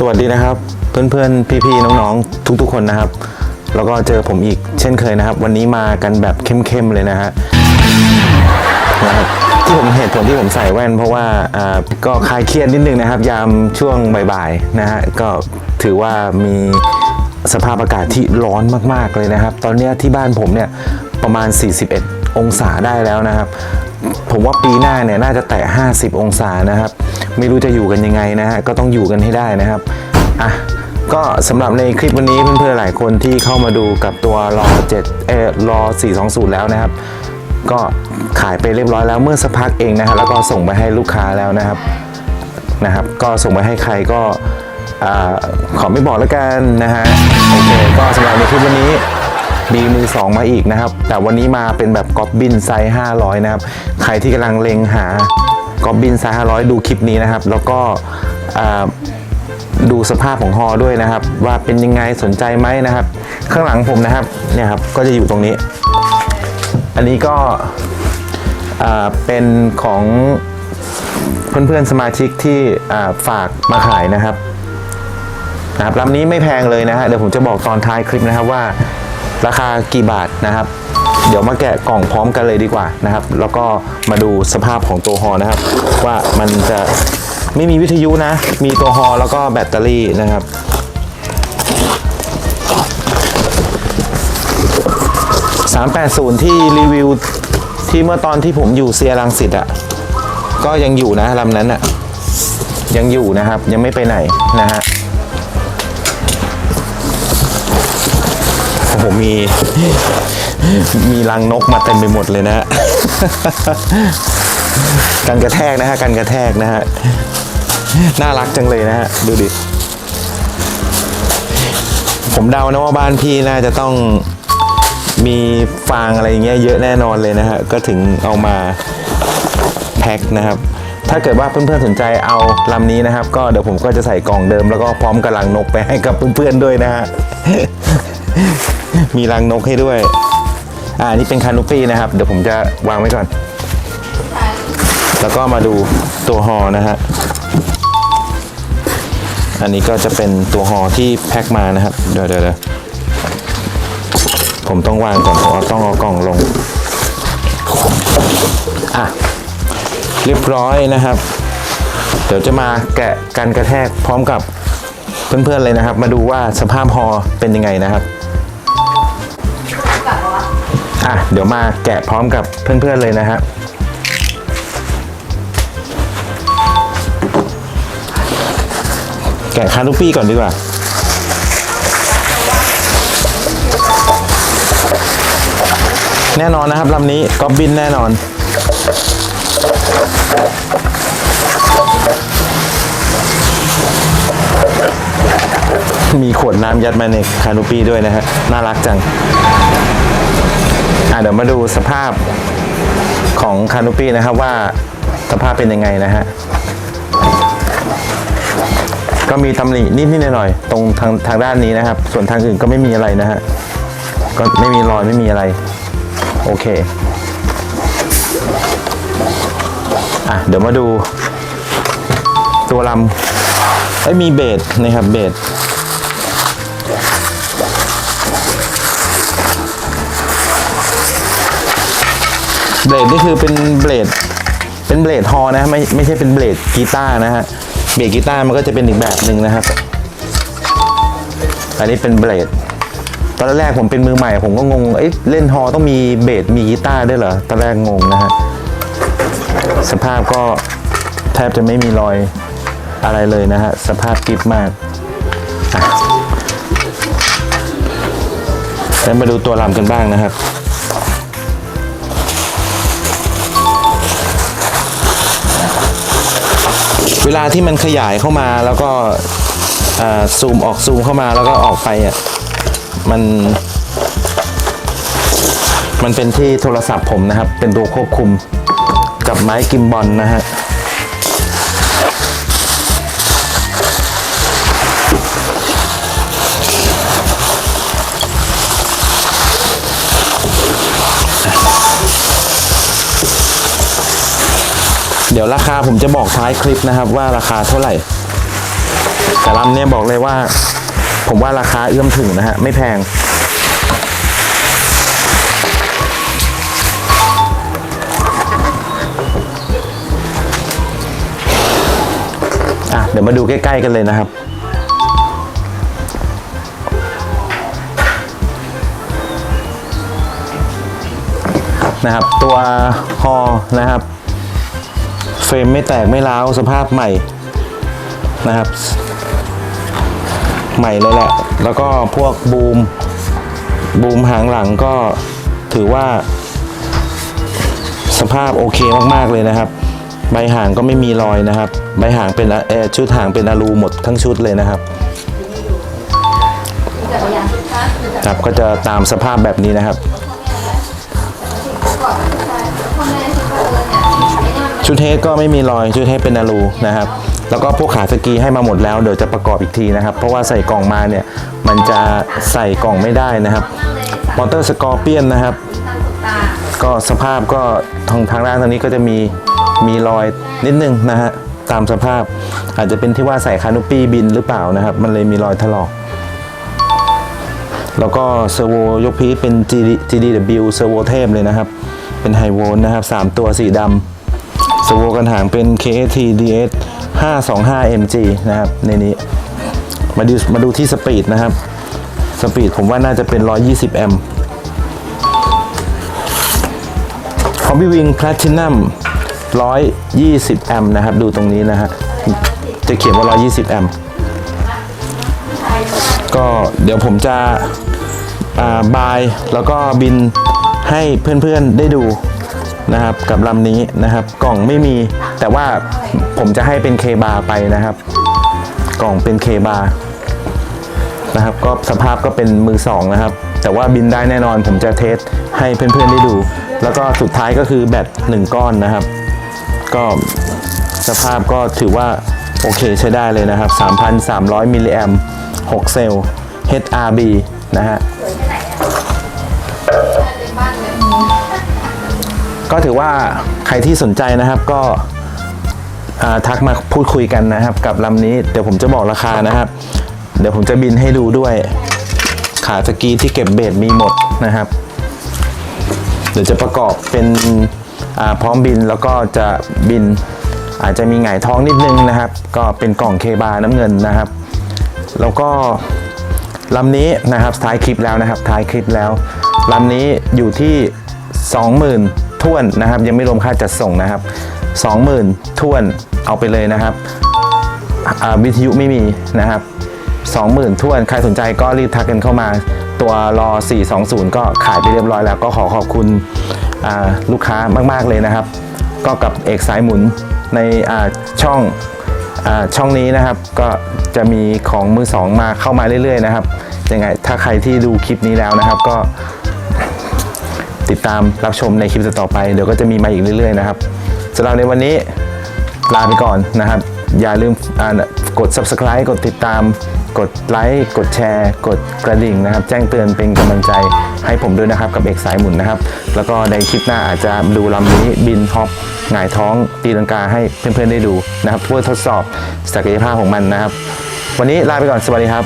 สวัสดีนะครับ เพื่อนๆ พี่ๆ น้องๆ ทุกๆ คนนะครับ แล้วก็เจอผมอีกเช่นเคยนะครับ วันนี้มากันแบบเข้มๆ เลยนะฮะนะครับที่ผมเหตุผลที่ผมใส่แว่น เพราะว่าอ่าก็คลายเครียดนิดนึงนะครับ ยามช่วงบ่ายๆนะฮะก็ถือว่ามีสภาพอากาศที่ร้อนมากๆเลยนะครับ ตอนนี้ที่บ้านผมเนี่ยประมาณ 41 องศาได้แล้วนะครับ ผมว่าปีหน้าเนี่ยน่าจะแตะ 50 องศานะครับ ไม่รู้จะอยู่กันยังไงนะฮะก็ต้องอยู่กันให้ได้นะครับอะก็สำหรับในคลิปวันนี้เพื่อนๆหลายคนที่เข้ามาดูกับตัวรอ7เออรอ420 แล้วนะครับ ก็ขายไปเรียบร้อยแล้วเมื่อสักพักเองนะฮะแล้วก็ส่งไปให้ลูกค้าแล้วนะครับนะครับ ก็ส่งไปให้ใครก็อ่าขอไม่บอกแล้วกันนะฮะโอเคก็สำหรับในคลิปวันนี้ ดีมือสองมาอีกนะครับ แต่วันนี้มาเป็นแบบก๊อบบินไซส์500 นะครับ ใครที่กำลังเล็งหาก๊อบบินไซส์500 ดูคลิปนี้นะครับ แล้วก็ดูสภาพของฮอด้วยนะครับ ว่าเป็นยังไงสนใจไหมนะครับ ข้างหลังผมนะครับเนี่ยครับก็จะอยู่ตรงนี้ อันนี้ก็เป็นของเพื่อนๆสมาชิกที่ฝากมาขายนะครับนะครับลำนี้ไม่แพงเลยนะฮะเดี๋ยวผมจะบอกตอนท้ายคลิปนะครับว่า ราคากี่บาทนะครับ เดี๋ยวมาแกะกล่องพร้อมกันเลยดีกว่านะครับ แล้วก็มาดูสภาพของตัวฮอนะครับ ว่ามันจะไม่มีวิทยุนะ มีตัวฮอแล้วก็แบตเตอรี่นะครับ380 ที่รีวิวที่เมื่อตอนที่ผมอยู่เซียรังสิตอะก็ยังอยู่นะลำนั้นอะยังอยู่นะครับยังไม่ไปไหนนะฮะ อ้โหมีมีรังนกมาเต็มไปหมดเลยนะกันกระแทกนะฮะกันกระแทกนะฮะน่ารักจังเลยนะฮะดูดิผมเดานะว่าบ้านพี่น่าจะต้องมีฟางอะไรอย่างเงี้ยเยอะแน่นอนเลยนะฮะก็ถึงเอามาแพ็คนะครับ ถ้าเกิดว่าเพื่อนๆสนใจเอาลำนี้นะครับ ก็เดี๋ยวผมก็จะใส่กล่องเดิมแล้วก็พร้อมกับรังนกไปให้กับเพื่อนๆด้วยนะฮะ มีรังนกให้ด้วย อ่านี่เป็นคานูปี้นะครับ เดี๋ยวผมจะวางไว้ก่อน แล้วก็มาดูตัวฮอนะฮะ อันนี้ก็จะเป็นตัวฮอที่แพ็คมานะครับ เดี๋ยวเดี๋ยวเดี๋ยวผมต้องวางก่อนเพราะว่าต้องเอากล่องลง อะ เรียบร้อยนะครับ เดี๋ยวจะมาแกะกันกระแทกพร้อมกับเพื่อนๆเลยนะครับ มาดูว่าสภาพฮอเป็นยังไงนะครับ อะเดี๋ยวมาแกะพร้อมกับเพื่อนๆเลยนะฮะแกะคานุปี้ก่อนดีกว่าแน่นอนนะครับลำนี้ก๊อบบินแน่นอน มีขวดน้ำยัดมาในคานูปี้ด้วยนะฮะ น่ารักจัง เดี๋ยวมาดูสภาพของคานูปี้นะครับว่าสภาพเป็นยังไงนะฮะก็มีตำหนินิดนิดหน่อยๆตรงทางทางด้านนี้นะครับ ส่วนทางอื่นก็ไม่มีอะไรนะฮะก็ไม่มีรอยไม่มีอะไร โอเคอะเดี๋ยวมาดู ตัวลำไอ้มีเบสนะครับเบส เบลดนี่คือเป็นเบลดเป็นเบลดฮอนะไม่ไม่ใช่เป็นเบลดกีตาร์นะฮะเบลดกีตาร์มันก็จะเป็นอีกแบบหนึ่งนะครับ อันนี้เป็นเบลดตอนแรกผมเป็นมือใหม่ผมก็งงเอ้ยเล่นฮอต้องมีเบสมีกีตาร์ด้วยเหรอตอนแรกงงนะฮะสภาพก็แทบจะไม่มีรอยอะไรเลยนะฮะสภาพกริบมากแล้วมาดูตัวลำกันบ้างนะครับ เวลาที่มันขยายเข้ามาแล้วก็ซูมออกซูมเข้ามาแล้วก็ออกไปอะมัน มันเป็นที่โทรศัพท์ผมนะครับ เป็นตัวควบคุมกับไม้กิมบอลนะฮะ เดี๋ยวราคาผมจะบอกท้ายคลิปนะครับว่าราคาเท่าไหร่ แต่ลำเนี่ยบอกเลยว่า ผมว่าราคาเอื้อมถึงนะฮะไม่แพง อะเดี๋ยวมาดูใกล้ ๆ กันเลยนะครับนะครับตัวฮอนะครับ เฟรมไม่แตกไม่ร้าวสภาพใหม่นะครับ ใหม่เลยแหละ แล้วก็พวกบูม บูมหางหลังก็ถือว่า สภาพโอเคมากๆเลยนะครับ ใบหางก็ไม่มีรอยนะครับ ใบหางเป็นอะเอ่อชุดหางเป็นอะลูหมดทั้งชุดเลยนะครับครับก็จะตามสภาพแบบนี้นะครับ ชุดเทสก็ไม่มีรอยชุดเทสเป็นอะลูนะครับแล้วก็พวกขาสกีให้มาหมดแล้วเดี๋ยวจะประกอบอีกทีนะครับ เพราะว่าใส่กล่องมาเนี่ยมันจะใส่กล่องไม่ได้นะครับมอเตอร์สกอร์เปียนนะครับ ก็สภาพก็ทางทางด้านทางนี้ก็จะมีมีรอยนิดนึงนะฮะตามสภาพอาจจะเป็นที่ว่าใส่คานุปี้บินหรือเปล่านะครับ มันเลยมีรอยถลอก แล้วก็เซอร์โวยกพีเป็น GD GDW เซอร์โวเทพเลยนะครับ เป็นไฮโวลนะครับ 3 ตัวสีดำ เซอร์โวกันหางเป็น KT DS 525 MG นะครับ ในนี้ มาดูมาดูที่สปีดนะครับ สปีดผมว่าน่าจะเป็น 120 แอมป์ฮอบบี้วิงแพลตินัม120 แอมป์นะครับ ดูตรงนี้นะฮะ จะเขียนว่า 120 แอมป์ก็เดี๋ยวผมจะอ่าบายแล้วก็บินให้เพื่อนๆได้ดู นะครับกับลำนี้นะครับ กล่องไม่มีแต่ว่าผมจะให้เป็นเคบาไปนะครับ กล่องเป็นเคบานะครับ ก็สภาพก็เป็นมือสองนะครับ แต่ว่าบินได้แน่นอนผมจะเทสให้เพื่อนๆได้ดู แล้วก็สุดท้ายก็คือแบตหนึ่งก้อนนะครับ ก็สภาพก็ถือว่าโอเคใช้ได้เลยนะครับ 3,300 มิลลิแอม6เซลล์ HRB นะฮะ ก็ถือว่าใครที่สนใจนะครับก็ทักมาพูดคุยกันนะครับ กับลำนี้เดี๋ยวผมจะบอกราคานะครับ เดี๋ยวผมจะบินให้ดูด้วย ขาสกีที่เก็บเบสมีหมดนะครับ เดี๋ยวจะประกอบเป็นพร้อมบินแล้วก็จะบินอาจจะมีหงายท้องนิดนึงนะครับ ก็เป็นกล่องเคบาน้ำเงินนะครับ แล้วก็ลำนี้นะครับท้ายคลิปแล้วนะครับท้ายคลิปแล้วลำนี้อยู่ที่ 20,000 ท่วนนะครับ ยังไม่รวมค่าจัดส่งนะครับ 20,000ท่วนเอาไปเลยนะครับวิทยุไม่มีนะครับ 20,000ท่วนใครสนใจก็รีบทักกันเข้ามา ตัวรอ 420 ก็ขายไปเรียบร้อยแล้วก็ขอขอบคุณลูกค้ามาก ๆ เลยนะครับ ก็กับเอกสายหมุนในช่องอช่องนี้นะครับก็จะมีของมือสองมาเข้ามาเรื่อย ๆ นะครับยังไงถ้าใครที่ดูคลิปนี้แล้วนะครับก็ ติดตามรับชมในคลิปต่อไป เดี๋ยวก็จะมีมาอีกเรื่อยๆนะครับสำหรับในวันนี้ลาไปก่อนนะครับ อย่าลืมกด subscribe กดติดตาม กดไลค์กดแชร์ กดกระดิ่งนะครับ แจ้งเตือนเป็นกำลังใจให้ผมด้วยนะครับ กับเอกสายหมุนนะครับ แล้วก็ในคลิปหน้าอาจจะดูลำนี้บินฮอปหงายท้องตีลังกาให้เพื่อนๆได้ดูนะครับเพื่อทดสอบศักยภาพของมันนะครับ วันนี้ลาไปก่อนสวัสดีครับ